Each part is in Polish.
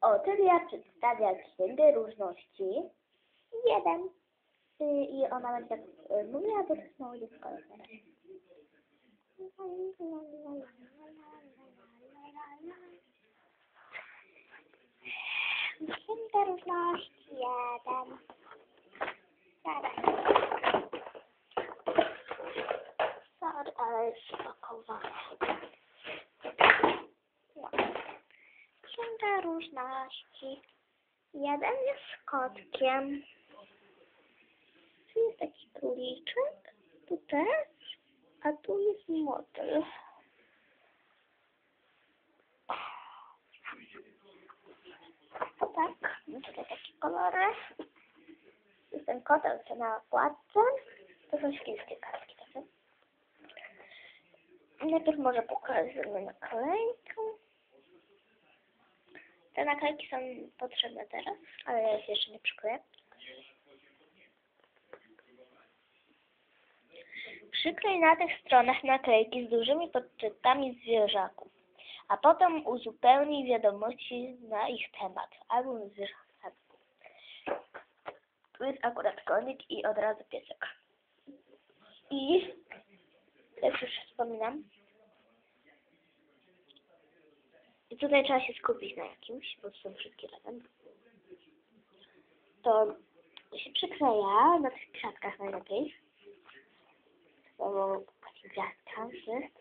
O, Tylia przedstawia księgę różności. Jeden. Y, I ona będzie tak mówiła, to jest małe dziecko. ale zaraz. Księga różności jeden. Sorry, ale jest spakowane. No. Księga różności. Jeden jest kotkiem. Tu jest taki króliczek. Tu też. A tu jest motyl. Tak, tutaj takie kolory. Jest ten kotel, co na okładce. To są świńskie kartki. Takie. Najpierw może pokażemy naklejkę. Te naklejki są potrzebne teraz, ale ja ich jeszcze nie przykleję. Przyklej na tych stronach naklejki z dużymi podczytami zwierzaków, a potem uzupełnij wiadomości na ich temat albo zwierzak. Tu jest akurat konik i od razu piesek. I jak już wspominam, i tutaj trzeba się skupić na jakimś, bo są wszystkie razem. To się przykleja na tych kwiatkach najlepiej. Bo takie gwiazdka jest.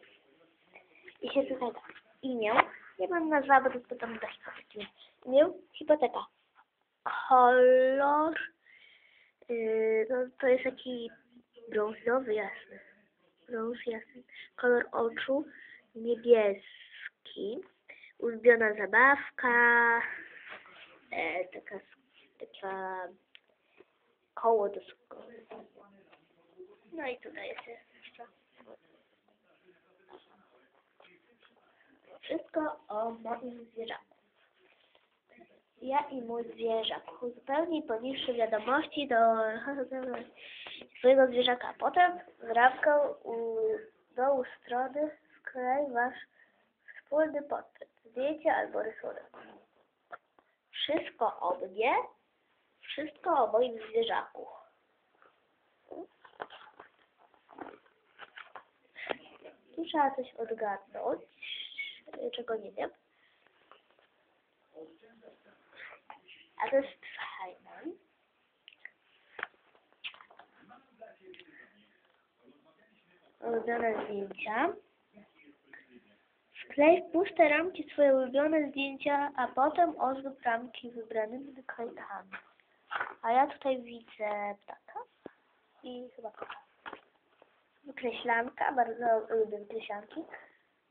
I się tutaj da. Imię. Ja bym nazwała, bo to tam do hipoteki. Imię. Hipoteka. Kolor. Yy, no, to jest taki brązowy jasny. Brąz jasny. Kolor oczu. Niebieski ulubiona zabawka, e, taka, taka koło do. No i tutaj jest jeszcze wszystko o moim zwierzaku. Ja i mój zwierzak. Uzupełnij poniższe wiadomości do swojego zwierzaka. Potem zrawką u dołu strony wklej wasz wspólny portret, zdjęcie albo rysunek. Wszystko o mnie, wszystko o moim zwierzaku. Tu trzeba coś odgadnąć, czego nie wiem. A to jest fajne. Ulubione zdjęcia. Wklej w puste ramki swoje ulubione zdjęcia, a potem ozdób ramki wybranymi naklejkami. A ja tutaj widzę ptaka i chyba kota. Wykreślanka, bardzo lubię wykreślanki.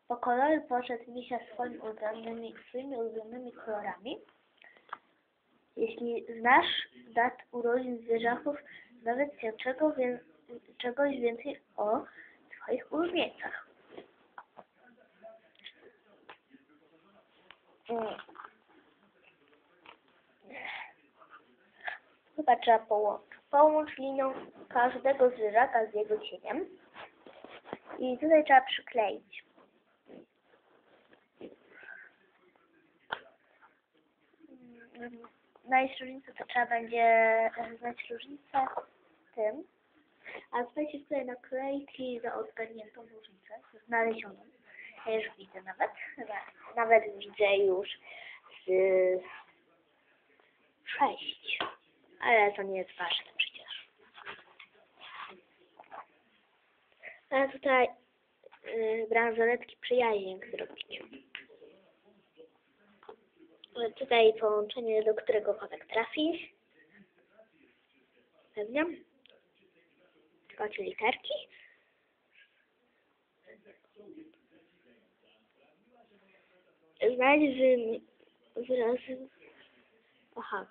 Po kolory poszedł misia swoimi ulubionymi, swoimi ulubionymi kolorami. Jeśli znasz dat urodzin zwierzaków, dowiedz się czego, wie, czegoś więcej o swoich ulubieńcach. Chyba trzeba połączyć. Połącz linią każdego zwierzaka z jego cieniem. I tutaj trzeba przykleić. Znaleźć różnicę, to trzeba będzie znać różnicę tym. A się tutaj naklejki za odgadniętą różnicę, znalezioną. Ja już widzę nawet, nawet widzę już z sześć, ale to nie jest ważne przecież. A tutaj y, bransoletki przyjaźń zrobić. Ale Tutaj połączenie, do którego kotek trafi. Pewnie. Kocie literki. Znajdź wy, wyrazy. Aha.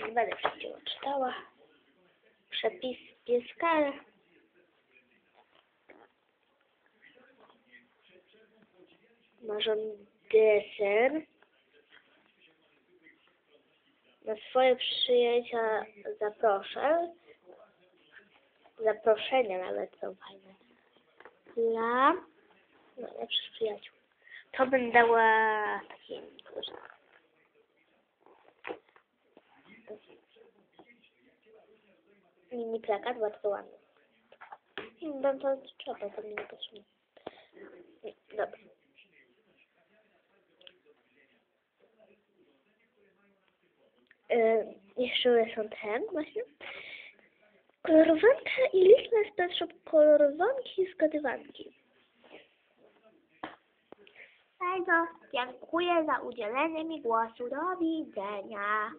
Nie będę wszystkiego czytała. Przepis pieska. Marzon deser. Na swoje przyjęcia zaproszę. Zaproszenia nawet są fajne. Dla najlepszych przyjaciół. To bym dała takie kurze. Mini plakat bardzo ładny. No to trzeba, to mi nie potrzebne. Dobra. E, jeszcze są ten właśnie. Kolorowanka i liczne special kolorowanki i zgadywanki. Bardzo dziękuję za udzielenie mi głosu. Do widzenia.